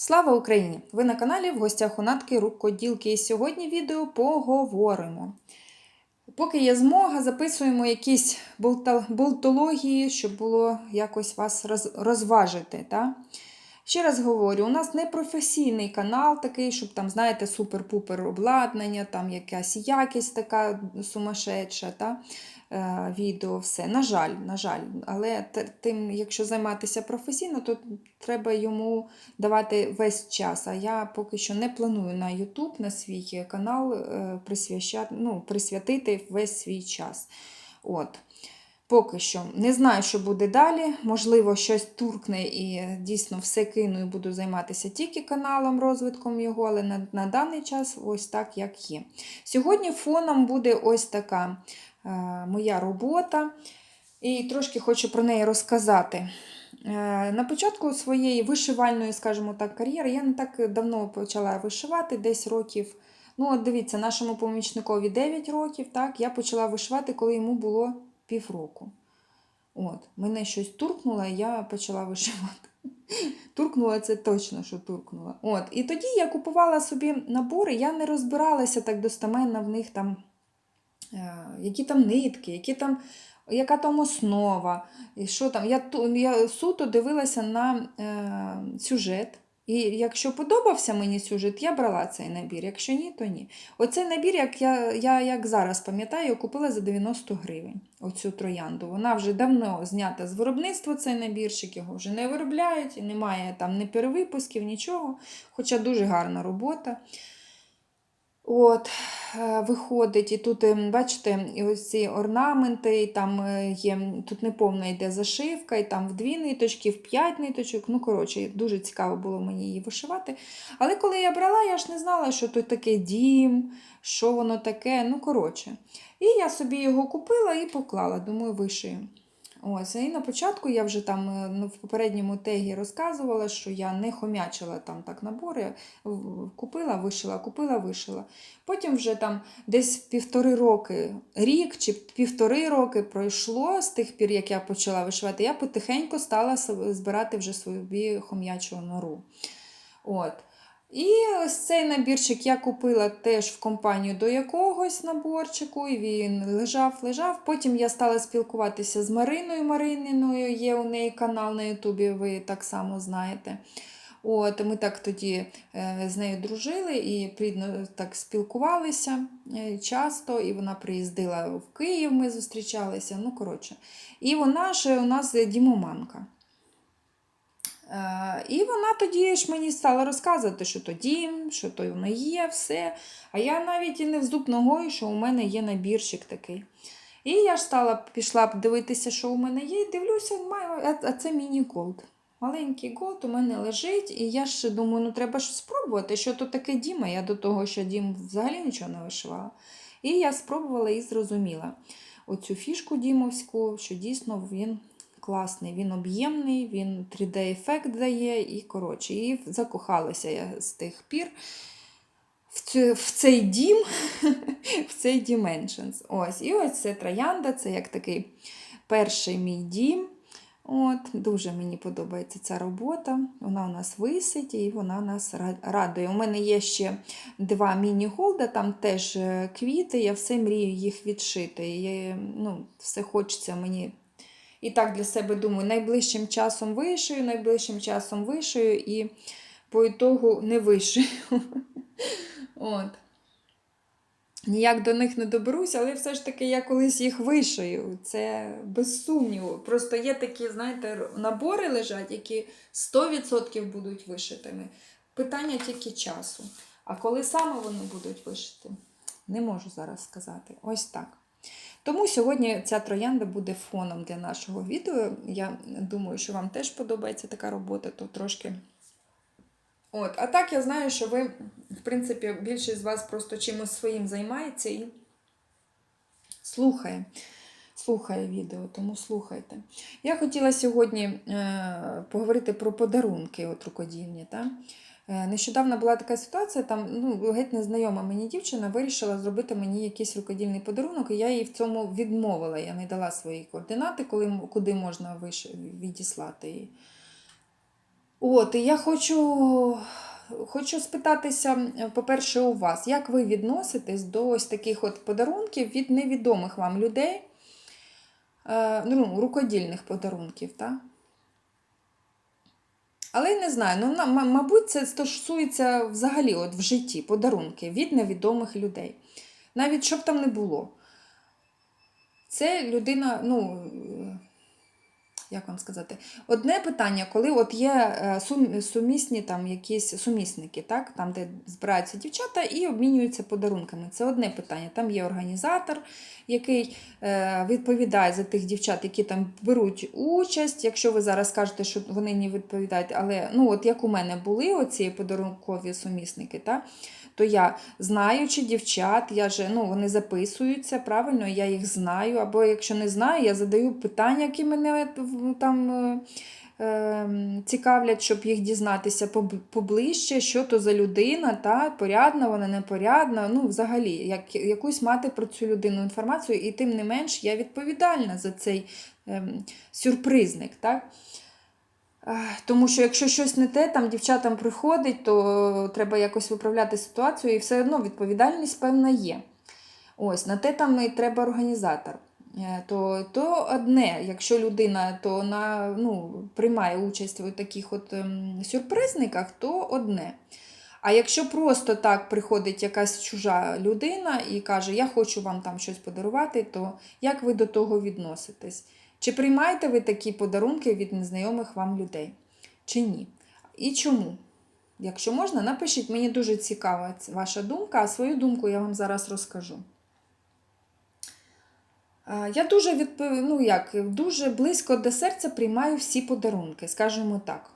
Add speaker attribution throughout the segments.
Speaker 1: Слава Україні! Ви на каналі в гостях у Натки Рукоділки. І сьогодні відео поговоримо. Поки є змога, записуємо якісь болтології, щоб було якось вас розважити. Та? Ще раз говорю, у нас не професійний канал такий, щоб там, знаєте, супер-пупер обладнання, там якась якість така сумасшедша. Та? е, Відео, все. На жаль, на жаль. Але тим, якщо займатися професійно, то треба йому давати весь час. А я поки що не планую на YouTube, на свій канал е, присвящати, ну, присвятити весь свій час. От. Поки що не знаю, що буде далі. Можливо, щось туркне і дійсно все кину і буду займатися тільки каналом, розвитком його, але на, на даний час ось так, як є. Сьогодні фоном буде ось така е, моя робота, і трошки хочу про неї розказати. Е, На початку своєї вишивальної, скажімо так, кар'єри я не так давно почала вишивати, десь років. Ну, от дивіться, нашому помічникові 9 років, так, я почала вишивати, коли йому було півроку. От, мене щось туркнуло, і я почала вишивати. Туркнула це точно, що туркнула. От, і тоді я купувала собі набори, я не розбиралася так достеменно в них там, е, які там нитки, які там, яка там основа, і що там. Я, я суто дивилася на е, сюжет. І якщо подобався мені сюжет, я брала цей набір. Якщо ні, то ні. Оцей набір, як я, я як зараз пам'ятаю, купила за 90 гривень. Оцю троянду. Вона вже давно знята з виробництва, цей набірчик, його вже не виробляють, і немає там ні перевипусків, нічого. Хоча дуже гарна робота. От, е, виходить, і тут, е, бачите, і ось ці орнаменти, і там е, є, тут неповна йде зашивка, і там в дві ниточки, в п'ять ниточок. Ну, коротше, дуже цікаво було мені її вишивати. Але коли я брала, я ж не знала, що тут таке дім, що воно таке. Ну, коротше. І я собі його купила і поклала, думаю, вишию. Ось, і на початку я вже там е, ну, в попередньому тегі розказувала, що я не хомячила там так набори, купила, вишила, купила, вишила. Потім вже там десь півтори роки, рік чи півтори роки пройшло з тих пір, як я почала вишивати, я потихеньку стала збирати вже собі хом'ячу нору. От. І ось цей набірчик я купила теж в компанію до якогось наборчику, і він лежав, лежав. Потім я стала спілкуватися з Мариною Марининою, є у неї канал на Ютубі, ви так само знаєте. От, ми так тоді е, з нею дружили і плідно так спілкувалися е, часто, і вона приїздила в Київ, ми зустрічалися. Ну, коротше. І вона ж у нас дімоманка. Е, І вона тоді ж мені стала розказувати, що то дім, що то воно є, все. А я навіть і не в зуб ногою, що у мене є набірчик такий. І я ж стала пішла дивитися, що у мене є, і дивлюся, а- це міні-голд. Маленький голд у мене лежить, і я ж думаю, ну треба ж спробувати, що то таке Діма. Я до того, що Дім взагалі нічого не вишивала. І я спробувала і зрозуміла оцю фішку дімовську, що дійсно він класний, він об'ємний, він 3D-ефект дає, і коротше, і закохалася я з тих пір в, цю, в цей дім, в цей Dimensions. Ось. І ось це троянда, це як такий перший мій дім. От, Дуже мені подобається ця робота. Вона у нас висить і вона нас радує. У мене є ще два міні-голда, там теж е, квіти, я все мрію їх відшити. І, е, ну, все хочеться мені. І так для себе думаю, найближчим часом вишию, найближчим часом вишию і по ітогу не вишию. От. Ніяк до них не доберуся, але все ж таки я колись їх вишию. Це без сумніву. Просто є такі, знаєте, набори лежать, які 100% будуть вишитими. Питання тільки часу. А коли саме вони будуть вишити, не можу зараз сказати. Ось так. Тому сьогодні ця троянда буде фоном для нашого відео. Я думаю, що вам теж подобається така робота, то трошки. От, а так я знаю, що ви, в принципі, більшість з вас просто чимось своїм займається і слухає. Слухає відео, тому слухайте. Я хотіла сьогодні е, поговорити про подарунки от рукодільні. Та? Е, Нещодавно була така ситуація, там ну, геть незнайома мені дівчина вирішила зробити мені якийсь рукодільний подарунок, і я їй в цьому відмовила. Я не дала свої координати, коли, куди можна виш... відіслати її. От, і я хочу, хочу спитатися, по-перше, у вас, як ви відноситесь до ось таких от подарунків від невідомих вам людей, е, ну, рукодільних подарунків, так? Але не знаю, ну, мабуть, це стосується взагалі от в житті подарунки від невідомих людей. Навіть що б там не було. Це людина, ну, як вам сказати, одне питання, коли от є е, сум- сумісні там якісь сумісники, так? там, де збираються дівчата і обмінюються подарунками. Це одне питання. Там є організатор, який е, відповідає за тих дівчат, які там беруть участь. Якщо ви зараз кажете, що вони не відповідають, але ну, от як у мене були оці подарункові сумісники, так? То я знаючи дівчат, я же, ну, вони записуються, правильно, я їх знаю. Або якщо не знаю, я задаю питання, які мене там е, е, цікавлять, щоб їх дізнатися поближче, що то за людина, та, порядна, вона непорядна. Ну, взагалі, як, якусь мати про цю людину інформацію, і тим не менш я відповідальна за цей ем, сюрпризник. Так? Тому що якщо щось не те, там дівчатам приходить, то треба якось виправляти ситуацію, і все одно відповідальність певна є. Ось, на те там і треба організатор. Е, То, то одне, якщо людина то на, ну, приймає участь у таких от ем, сюрпризниках, то одне. А якщо просто так приходить якась чужа людина і каже, я хочу вам там щось подарувати, то як ви до того відноситесь? Чи приймаєте ви такі подарунки від незнайомих вам людей? Чи ні? І чому? Якщо можна, напишіть, мені дуже цікава ваша думка, а свою думку я вам зараз розкажу. Я дуже, відп... ну, як, дуже близько до серця приймаю всі подарунки, скажімо так.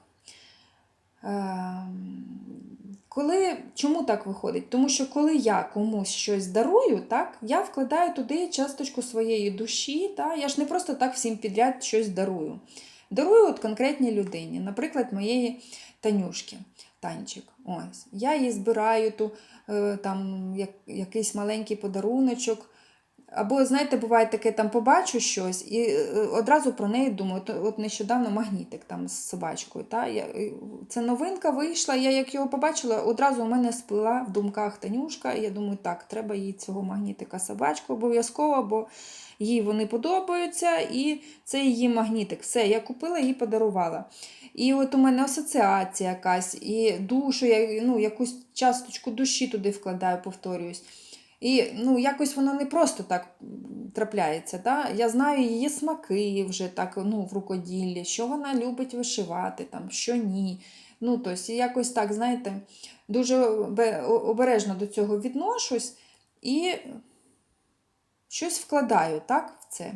Speaker 1: Коли, чому так виходить? Тому що коли я комусь щось дарую, так, я вкладаю туди часточку своєї душі. Та, я ж не просто так всім підряд щось дарую. Дарую от конкретній людині, наприклад, моєї Танюшки. Танчик. Ось. Я їй збираю ту, е, там, як, якийсь маленький подаруночок. Або, знаєте, буває таке, там побачу щось і е, одразу про неї думаю. От, нещодавно магнітик там з собачкою. Та? Я, це новинка вийшла, я як його побачила, одразу у мене сплила в думках Танюшка. І я думаю, так, треба їй цього магнітика собачку обов'язково, бо їй вони подобаються, і це її магнітик. Все, я купила і подарувала. І от у мене асоціація якась, і душу, я ну, якусь часточку душі туди вкладаю, повторююсь. І ну, якось воно не просто так трапляється. Да? Я знаю її смаки вже так ну, в рукоділлі, що вона любить вишивати, там, що ні. Ну, тобто, якось так, знаєте, дуже обережно до цього відношусь і щось вкладаю так, в це.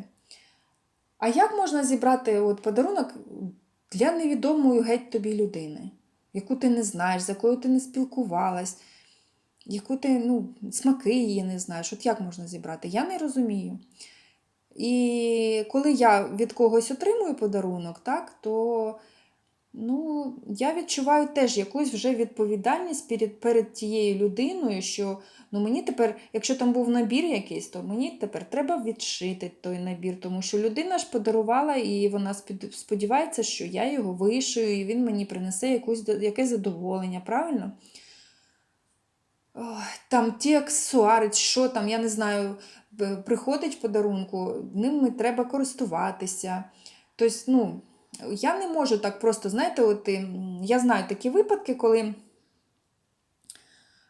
Speaker 1: А як можна зібрати от подарунок для невідомої геть тобі людини, яку ти не знаєш, з якою ти не спілкувалась? Яку ти ну, смаки її не знаєш. От як можна зібрати? Я не розумію. І коли я від когось отримую подарунок, так, то ну, я відчуваю теж якусь вже відповідальність перед, перед тією людиною, що ну, мені тепер, якщо там був набір якийсь, то мені тепер треба відшити той набір, тому що людина ж подарувала і вона сподівається, що я його вишию, і він мені принесе якусь, якесь задоволення, правильно? Там ті аксесуари, що там, я не знаю, приходить подарунку, ними треба користуватися. Тобто, ну, я не можу так просто, знаєте, от, ем, я знаю такі випадки, коли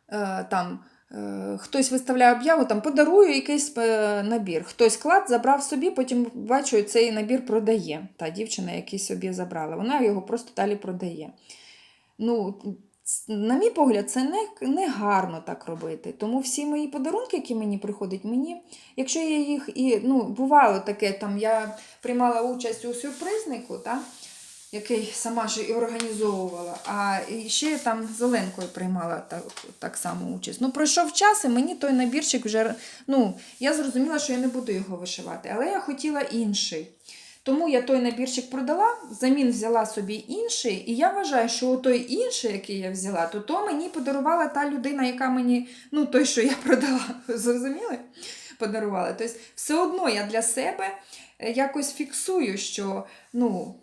Speaker 1: е, там е, хтось виставляє об'яву, там подарую якийсь е, набір. Хтось клад забрав собі, потім бачу, цей набір продає. Та дівчина, який собі забрала, вона його просто далі продає. Ну, на мій погляд, це не, не гарно так робити. Тому всі мої подарунки, які мені приходять, мені, якщо я їх і ну, бувало таке, там я приймала участь у сюрпризнику, та, який сама ж і організовувала, а ще там з Оленкою приймала так, так само участь. Ну, пройшов час, і мені той набірчик вже. Ну, я зрозуміла, що я не буду його вишивати, але я хотіла інший. Тому я той набірчик продала, взамін взяла собі інший, і я вважаю, що той інший, який я взяла, то то мені подарувала та людина, яка мені, ну той, що я продала, зрозуміли? Подарувала. Тобто, все одно я для себе е, якось фіксую, що ну,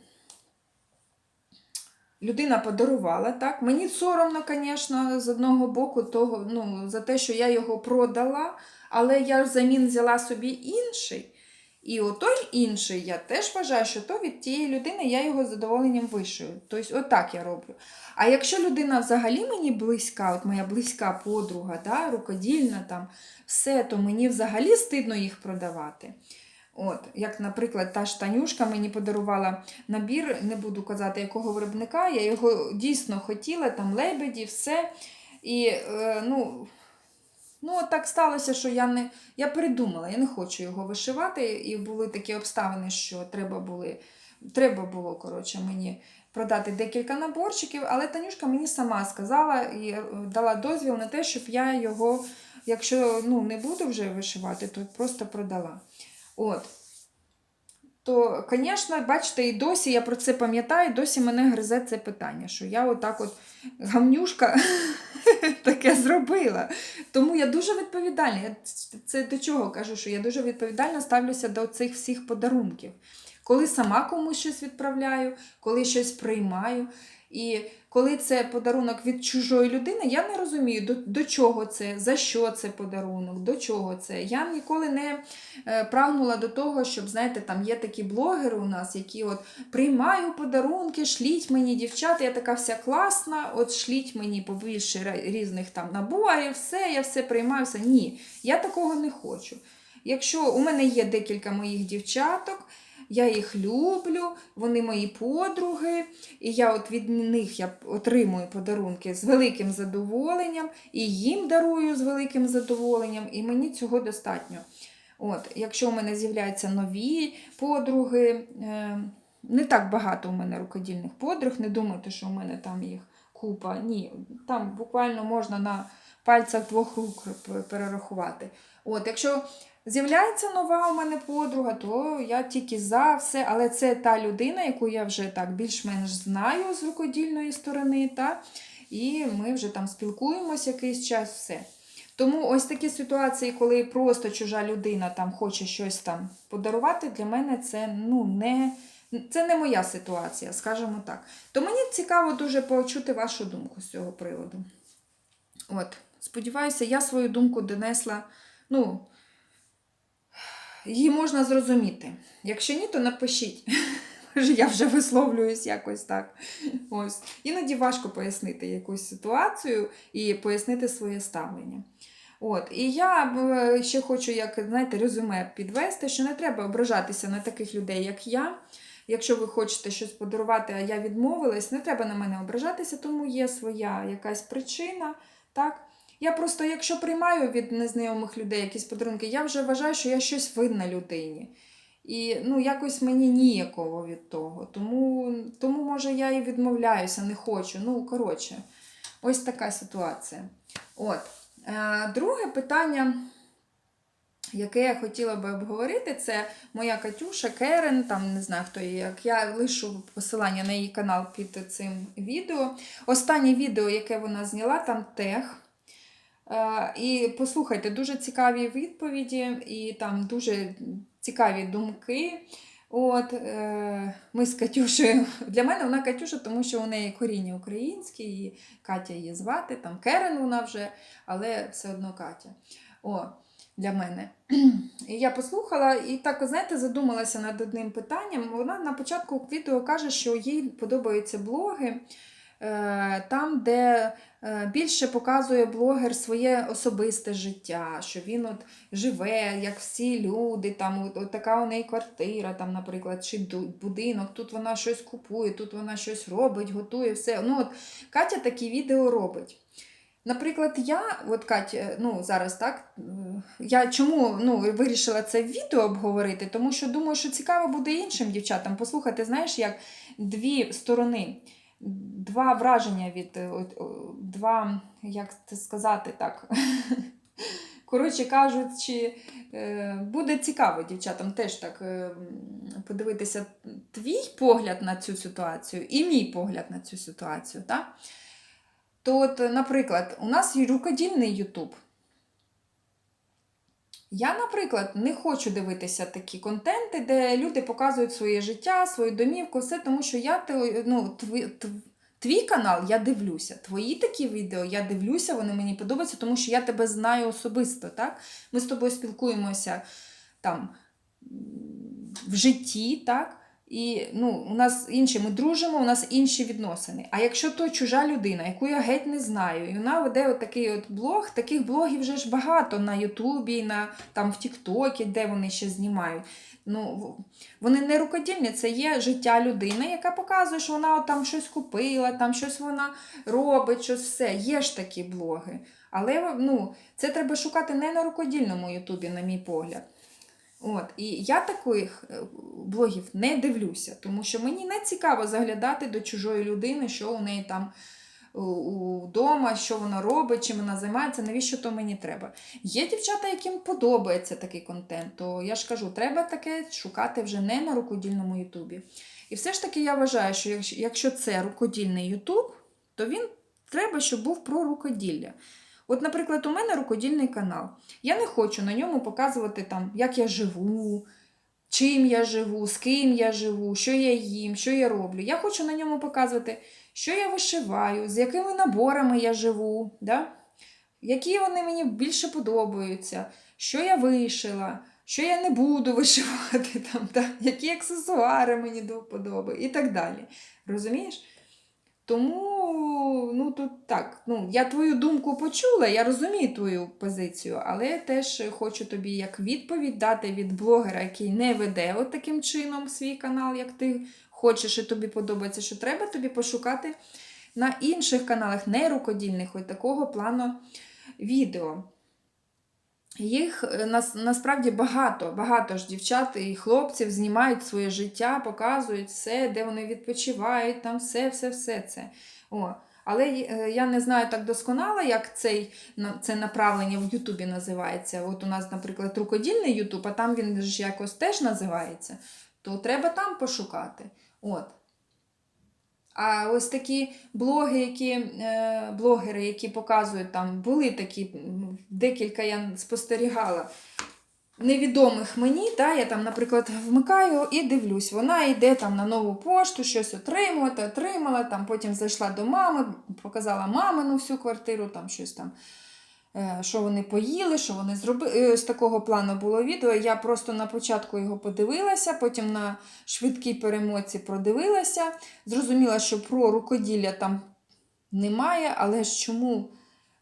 Speaker 1: людина подарувала, так? Мені соромно, звісно, з одного боку, того, ну, за те, що я його продала, але я взамін взяла собі інший. І отой інший, я теж вважаю, що то від тієї людини я його з задоволенням вишию. Тобто, отак я роблю. А якщо людина взагалі мені близька, от моя близька подруга, да, рукодільна, там, все, то мені взагалі стидно їх продавати. От, як, наприклад, та ж Танюшка мені подарувала набір, не буду казати, якого виробника, я його дійсно хотіла, там лебеді, все. І е, ну, ну, так сталося, що я не я придумала, я не хочу його вишивати. І були такі обставини, що треба були, треба було коротше, мені продати декілька наборчиків, але Танюшка мені сама сказала і е, дала дозвіл на те, щоб я його, якщо ну, не буду вже вишивати, то просто продала. От. То, звісно, бачите, і досі я про це пам'ятаю, досі мене гризе це питання, що я отак от гамнюшка таке зробила. Тому я дуже відповідальна. Я це до чого кажу, що я дуже відповідально ставлюся до цих всіх подарунків. Коли сама комусь щось відправляю, коли щось приймаю. І коли це подарунок від чужої людини, я не розумію, до, до чого це, за що це подарунок, до чого це. Я ніколи не е, прагнула до того, щоб, знаєте, там є такі блогери у нас, які от приймаю подарунки, шліть мені дівчата, я така вся класна, от шліть мені побільше різних там наборів, все, я все приймаю, все. Ні, я такого не хочу. Якщо у мене є декілька моїх дівчаток, я їх люблю, вони мої подруги, і я от від них я отримую подарунки з великим задоволенням, і їм дарую з великим задоволенням, і мені цього достатньо. От, Якщо у мене з'являються нові подруги, е, не так багато у мене рукодільних подруг, не думайте, що у мене там їх купа. Ні, там буквально можна на пальцях двох рук перерахувати. От, якщо З'являється нова у мене подруга, то я тільки за все, але це та людина, яку я вже так більш-менш знаю з рукодільної сторони, та? і ми вже там спілкуємось якийсь час, все. Тому ось такі ситуації, коли просто чужа людина там хоче щось там подарувати, для мене це ну, не, це не моя ситуація, скажімо так. То мені цікаво дуже почути вашу думку з цього приводу. От, сподіваюся, я свою думку донесла. ну, її можна зрозуміти. Якщо ні, то напишіть. Я вже висловлююсь якось так. Ось. Іноді важко пояснити якусь ситуацію і пояснити своє ставлення. От. І я е, ще хочу, як знаєте, резюме підвести, що не треба ображатися на таких людей, як я. Якщо ви хочете щось подарувати, а я відмовилась, не треба на мене ображатися, тому є своя якась причина. так? Я просто, якщо приймаю від незнайомих людей якісь подарунки, я вже вважаю, що я щось винна людині. І ну, якось мені ніяково від того. Тому, тому, може, я і відмовляюся, не хочу. Ну, коротше, ось така ситуація. От. Е, друге питання, яке я хотіла би обговорити, це моя Катюша Керен, там не знаю, хто її, як я лишу посилання на її канал під цим відео. Останнє відео, яке вона зняла, там тех. Е, І послухайте, дуже цікаві відповіді, і там дуже цікаві думки. От, е, Ми з Катюшею. Для мене вона Катюша, тому що у неї коріння українське, і Катя її звати, там Керен вона вже, але все одно Катя. О, Для мене. І я послухала і так, знаєте, задумалася над одним питанням. Вона на початку відео каже, що їй подобаються блоги. е, Там, де більше показує блогер своє особисте життя, що він от живе, як всі люди, там от, от така у неї квартира, там, наприклад, чи будинок, тут вона щось купує, тут вона щось робить, готує, все. Ну, от, Катя такі відео робить. Наприклад, я, от Катя, ну зараз так, е, я чому ну, вирішила це відео обговорити, тому що думаю, що цікаво буде іншим дівчатам послухати, знаєш, як дві сторони, два враження від е, два, як це сказати так. Коротше кажучи, е, буде цікаво дівчатам теж так е, подивитися твій погляд на цю ситуацію і мій погляд на цю ситуацію. Так? То, от, наприклад, у нас рукодільний Ютуб. Я, наприклад, не хочу дивитися такі контенти, де люди показують своє життя, свою домівку, все, тому що я ну, тв- тв- Твій канал я дивлюся. Твої такі відео я дивлюся, вони мені подобаються, тому що я тебе знаю особисто. так? Ми з тобою спілкуємося там в житті, так? І ну, у нас інші, ми дружимо, у нас інші відносини. А якщо то чужа людина, яку я геть не знаю, і вона веде от такий от блог, таких блогів вже ж багато на Ютубі, на там в Тіктокі, де вони ще знімають. Ну, вони не рукодільні, це є життя людини, яка показує, що вона от там щось купила, там щось вона робить, щось все. Є ж такі блоги. Але ну, це треба шукати не на рукодільному Ютубі, на мій погляд. От, і я таких е, блогів не дивлюся, тому що мені не цікаво заглядати до чужої людини, що у неї там вдома, що вона робить, чим вона займається, навіщо то мені треба. Є дівчата, яким подобається такий контент, то я ж кажу, треба таке шукати вже не на рукодільному Ютубі. І все ж таки я вважаю, що якщо- якщо це рукодільний Ютуб, то він треба, щоб був про рукоділля. От, наприклад, у мене рукодільний канал. Я не хочу на ньому показувати, там, як я живу, чим я живу, з ким я живу, що я їм, що я роблю. Я хочу на ньому показувати, що я вишиваю, з якими наборами я живу, да? які вони мені більше подобаються, що я вишила, що я не буду вишивати, там, да? які аксесуари мені до вподоби і так далі. Розумієш? Тому, ну тут так, ну, я твою думку почула, я розумію твою позицію, але я теж хочу тобі як відповідь дати від блогера, який не веде от таким чином свій канал, як ти хочеш і тобі подобається, що треба тобі пошукати на інших каналах, не рукодільних, ось такого плану відео. Їх е, нас, насправді багато, багато ж дівчат і хлопців знімають своє життя, показують все, де вони відпочивають, там все, все, все це. О. Але е, я не знаю так досконало, як цей, це направлення в Ютубі називається. От у нас, наприклад, рукодільний Ютуб, а там він ж якось теж називається, то треба там пошукати. От. А ось такі блоги, які, е, блогери, які показують там, були такі, декілька я спостерігала. Невідомих мені, та, я там, наприклад, вмикаю і дивлюсь, вона йде там на нову пошту, щось отримувати, отримала, там, потім зайшла до мами, показала мамину всю квартиру, там щось там, що вони поїли, що вони зробили. З такого плану було відео. Я просто на початку його подивилася, потім на швидкій перемоці продивилася. Зрозуміла, що про рукоділля там немає, але ж чому?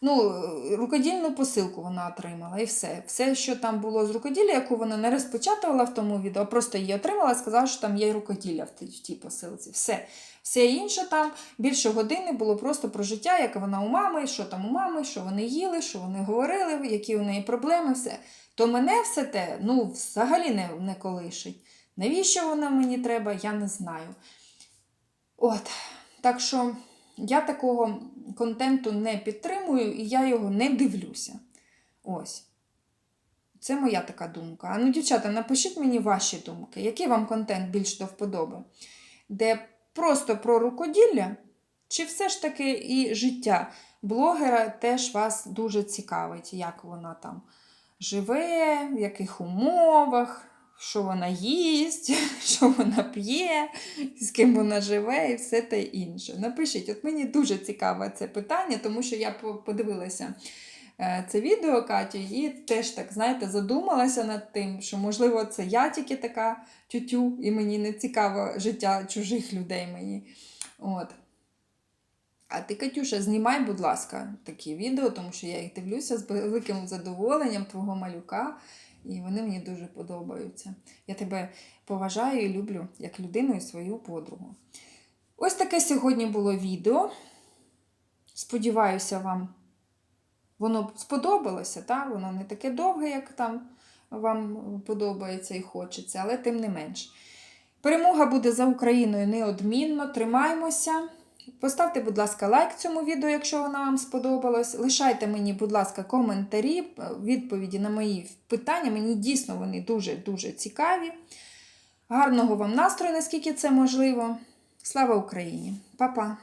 Speaker 1: Ну, рукодільну посилку вона отримала і все. Все, що там було з рукоділля, яку вона не розпечатувала в тому відео, просто її отримала, сказала, що там є рукоділля в тій, посилці. Все. Все інше там більше години було просто про життя, яка вона у мами, що там у мами, що вони їли, що вони говорили, які у неї проблеми, все. То мене все те ну, взагалі не, не колишить. Навіщо вона мені треба, я не знаю. От. Так що я такого контенту не підтримую і я його не дивлюся. Ось. Це моя така думка. А ну, дівчата, напишіть мені ваші думки, який вам контент більш до вподоби? Де просто про рукоділля, чи все ж таки і життя блогера теж вас дуже цікавить, як вона там живе, в яких умовах, що вона їсть, що вона п'є, з ким вона живе і все те інше. Напишіть, от мені дуже цікаве це питання, тому що я подивилася е, це відео Каті і теж так, знаєте, задумалася над тим, що, можливо, це я тільки така тютю, і мені не цікаво життя чужих людей мені. От. А ти, Катюша, знімай, будь ласка, такі відео, тому що я їх дивлюся з великим задоволенням твого малюка, і вони мені дуже подобаються. Я тебе поважаю і люблю як людину і свою подругу. Ось таке сьогодні було відео. Сподіваюся, вам воно сподобалося, та? воно не таке довге, як там вам подобається і хочеться, але тим не менш. Перемога буде за Україною неодмінно. Тримаймося. Поставте, будь ласка, лайк цьому відео, якщо воно вам сподобалось. Лишайте мені, будь ласка, коментарі, відповіді на мої питання. Мені дійсно вони дуже-дуже цікаві. Гарного вам настрою, наскільки це можливо. Слава Україні! Па-па!